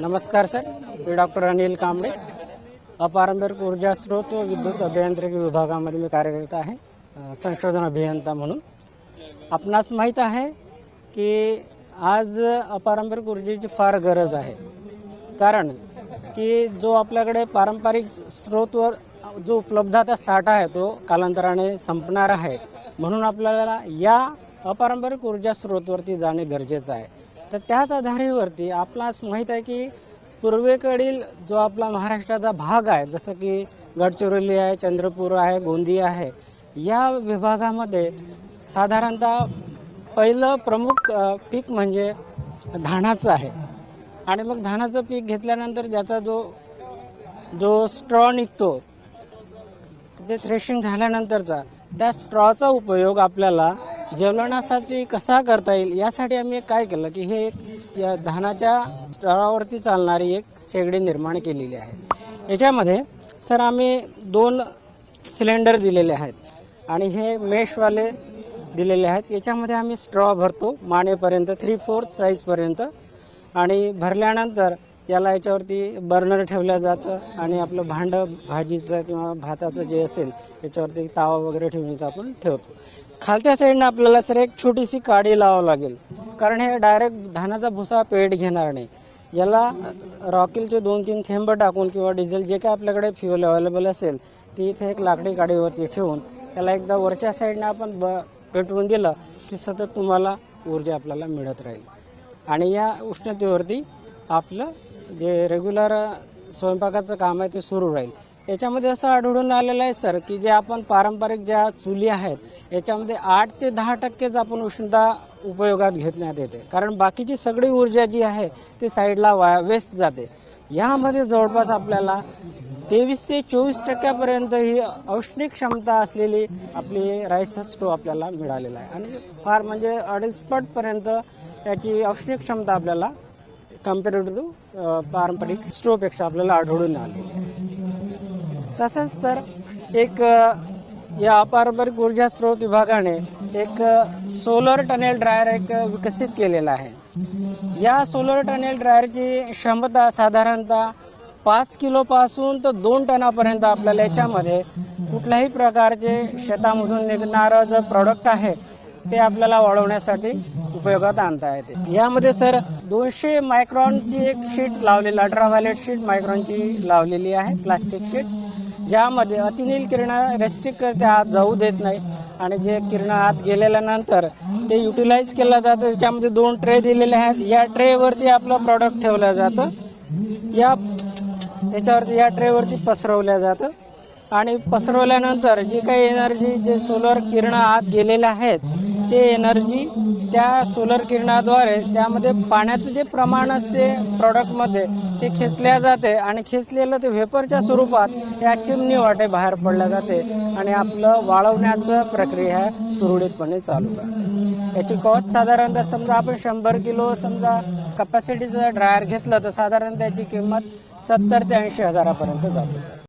नमस्कार सर मी डॉक्टर अनिल कांबळे. अपारंपरिक ऊर्जा स्रोत व विद्युत अभियांत्रिकी विभागामध्ये मी कार्यरत आहे संशोधन अभियंता म्हणून. आपणास माहीत आहे की आज अपारंपरिक ऊर्जेची फार गरज आहे. कारण की जो आपल्याकडे पारंपरिक स्रोतवर जो उपलब्धता साठा आहे तो कालांतराने संपणार आहे. म्हणून आपल्याला या अपारंपरिक ऊर्जा स्रोतवरती जाणे गरजेचं आहे. तर त्याच आधारेवरती आपणास माहीत आहे की पूर्वेकडील जो आपला महाराष्ट्राचा भाग आहे जसं की गडचिरोली आहे चंद्रपूर आहे गोंदिया आहे या विभागामध्ये साधारणतः पहिलं प्रमुख पीक म्हणजे धानाचं आहे. आणि मग धानाचं पीक घेतल्यानंतर त्याचा जो जो स्ट्रॉ निघतो ते थ्रेशिंग झाल्यानंतरचा त्या स्ट्रॉचा उपयोग आपल्याला जेवणासाठी कसा करता येईल? यासाठी आम्ही एक काय केलं की हे एक या धानाच्या स्ट्रॉवरती चालणारी एक शेगडी निर्माण केलेली आहे. याच्यामध्ये सर आम्ही दोन सिलेंडर दिलेले आहेत आणि हे मेशवाले दिलेले आहेत. याच्यामध्ये आम्ही स्ट्रॉ भरतो मानेपर्यंत थ्री फोर्थ साईजपर्यंत आणि भरल्यानंतर याला याच्यावरती बर्नर ठेवलं जातं आणि आपलं भांडं भाजीचं किंवा भाताचं जे असेल याच्यावरती तावा वगैरे ठेवून इथं आपण ठेवतो. खालच्या साईडनं आपल्याला सर एक छोटीशी काडी लावावं लागेल. कारण हे डायरेक्ट धानाचा भुसा पेट घेणार नाही. याला रॉकेलचे दोन तीन थेंब टाकून किंवा डिझेल जे काय आपल्याकडे फ्युअल अवेलेबल असेल ती इथे एक लाकडी काडीवरती ठेवून त्याला एकदा वरच्या साईडनं आपण ब पेटवून दिलं की सतत तुम्हाला ऊर्जा आपल्याला मिळत राहील. आणि या उष्णतेवरती आपलं जे रेग्युलर स्वयंपाकाचं काम आहे ते सुरू राहील. याच्यामध्ये असं आढळून आलेलं आहे सर की जे आपण पारंपरिक ज्या चुली आहेत याच्यामध्ये आठ ते दहा टक्केच आपण उष्णता उपयोगात घेण्यात येते. कारण बाकीची सगळी ऊर्जा जी आहे ती साईडला वाया वेस्ट जाते. यामध्ये जवळपास आपल्याला तेवीस ते चोवीस टक्क्यापर्यंत ही औष्णिक क्षमता असलेली आपली राईस स्टोव आपल्याला मिळालेला आहे. आणि फार म्हणजे अडीच पटपर्यंत याची औष्णिक क्षमता आपल्याला कम्पेअर्ड टू uh, पारंपरिक स्टोपेक्षा आपल्याला आढळून आलेली आहे. तसंच सर एक uh, या पारंपरिक ऊर्जा स्रोत विभागाने एक सोलर टनेल ड्रायर एक uh, विकसित केलेला आहे. या सोलर टनेल ड्रायरची क्षमता साधारणतः पाच किलोपासून तर दोन टनापर्यंत आपल्याला याच्यामध्ये कुठल्याही प्रकारचे शेतामधून निघणारं जे प्रॉडक्ट आहे ते आपल्याला वाढवण्यासाठी उपयोगात आणता येते. यामध्ये सर दोनशे मायक्रॉनची एक शीट लावलेली अल्ट्राव्हायलेट शीट मायक्रॉनची लावलेली आहे प्लास्टिक शीट ज्यामध्ये अतिनील किरण रेस्ट्रिक्ट करते आत जाऊ देत नाही आणि जे किरण आत गेलेल्यानंतर ते युटिलाइज केलं जातं. त्याच्यामध्ये दोन ट्रे दिलेले आहेत. या ट्रेवरती आपलं प्रॉडक्ट ठेवलं जातं. या याच्यावरती या ट्रेवरती पसरवलं जातं. आणि पसरवल्यानंतर जी काही एनर्जी जे सोलर किरण आत गेलेले आहेत ते एनर्जी त्या सोलर किरणाद्वारे त्यामध्ये पाण्याचं जे प्रमाण असते प्रॉडक्टमध्ये ते खेचल्या जाते आणि खेचलेलं ते व्हेपरच्या स्वरूपात या चिमणी वाटे बाहेर पडल्या जाते आणि आपलं वाळवण्याचं प्रक्रिया सुरळीतपणे चालू राहते. याची कॉस्ट साधारणतः समजा आपण शंभर किलो समजा कपॅसिटीचं ड्रायर घेतलं तर साधारण त्याची किंमत सत्तर ते ऐंशी हजारापर्यंत जातो सर.